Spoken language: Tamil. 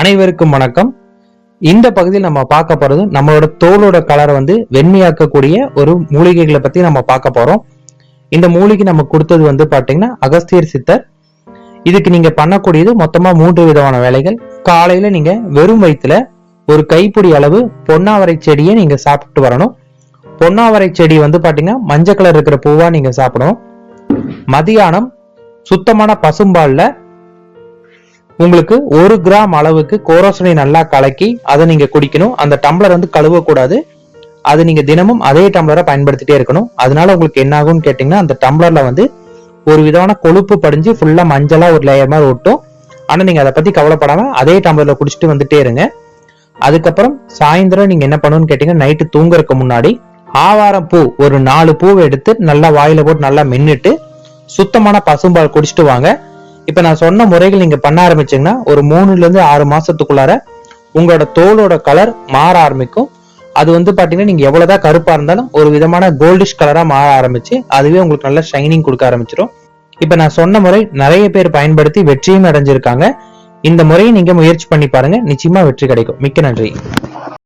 அனைவருக்கும் வணக்கம். இந்த பகுதியில் நம்ம பார்க்க போறது நம்மளோட தோலோட கலரை வந்து வெண்மையாக்கக்கூடிய ஒரு மூலிகைகளை பத்தி நம்ம பார்க்க போறோம். இந்த மூலிகை நம்ம கொடுத்தது வந்து பாத்தீங்கன்னா அகஸ்தியர் சித்தர். இதுக்கு நீங்க பண்ணக்கூடியது மொத்தமா மூன்று விதமான வேலைகள். காலையில நீங்க வெறும் வயிற்றுல ஒரு கைப்பிடி அளவு பொன்னாவரை செடியை நீங்க சாப்பிட்டு வரணும். பொன்னாவரை செடி வந்து பாத்தீங்கன்னா மஞ்சள் கலர் இருக்கிற பூவா நீங்க சாப்பிடணும். மதியானம் சுத்தமான பசும்பால்ல உங்களுக்கு ஒரு கிராம் அளவுக்கு கோரோசனை நல்லா கலக்கி அதை நீங்க குடிக்கணும். அந்த டம்ளர் வந்து கழுவக்கூடாது. அது நீங்க தினமும் அதே டம்ளரை பயன்படுத்திட்டே இருக்கணும். அதனால உங்களுக்கு என்ன ஆகும்னு கேட்டீங்கன்னா அந்த டம்ளர்ல வந்து ஒரு விதமான கொழுப்பு படிஞ்சு ஃபுல்லா மஞ்சளா ஒரு லேயர் மாதிரி ஒட்டும். ஆனா நீங்க அதை பத்தி கவலைப்படாம அதே டம்ளர்ல குடிச்சிட்டு வந்துட்டே இருங்க. அதுக்கப்புறம் சாயந்தரம் நீங்க என்ன பண்ணணும்னு கேட்டீங்கன்னா நைட்டு தூங்குறதுக்கு முன்னாடி ஆவாரம் பூ ஒரு நாலு பூவை எடுத்து நல்லா வாயில போட்டு நல்லா மென்னுட்டு சுத்தமான பசும்பால் குடிச்சிட்டு வாங்க. இப்ப நான் சொன்ன முறைகள் நீங்க பண்ண ஆரம்பிச்சீங்கன்னா ஒரு மூணுல இருந்து ஆறு மாசத்துக்குள்ளார உங்களோட தோலோட கலர் மாற ஆரம்பிக்கும். அது வந்து பாத்தீங்கன்னா நீங்க எவ்வளவுதான் கருப்பா இருந்தாலும் ஒரு விதமான கோல்டிஷ் கலரா மாற ஆரம்பிச்சு அதுவே உங்களுக்கு நல்ல ஷைனிங் கொடுக்க ஆரம்பிச்சிடும் இப்ப நான் சொன்ன முறை நிறைய பேர் பயன்படுத்தி வெற்றியும் அடைஞ்சிருக்காங்க. இந்த முறையை நீங்க முயற்சி பண்ணி பாருங்க. நிச்சயமா வெற்றி கிடைக்கும். மிக்க நன்றி.